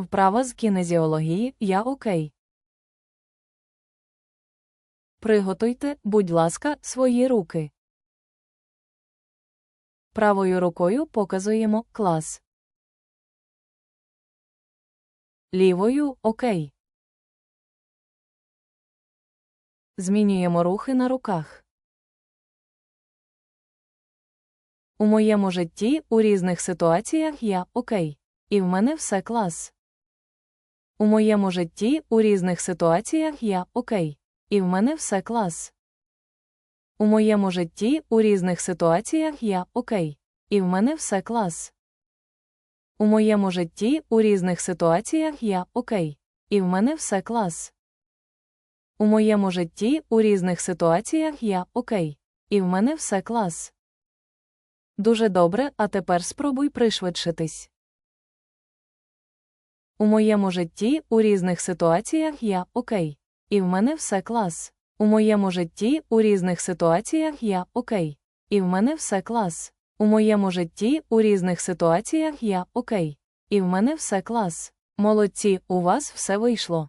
Вправа з кінезіології Я окей. Приготуйте, будь ласка, свої руки. Правою рукою показуємо клас. Лівою окей. Змінюємо рухи на руках. У моєму житті у різних ситуаціях я окей. І в мене все клас. У моєму житті у різних ситуаціях я окей. І в мене все клас. У моєму житті у різних ситуаціях я окей. І в мене все клас. У моєму житті у різних ситуаціях я окей. І в мене все клас. У моєму житті у різних ситуаціях я окей. І в мене все клас. Дуже добре, а тепер спробуй пришвидшитись. У моєму житті у різних ситуаціях я окей. І в мене все клас. У моєму житті у різних ситуаціях я окей. І в мене все клас. У моєму житті у різних ситуаціях я окей. І в мене все клас. Молодці, у вас все вийшло.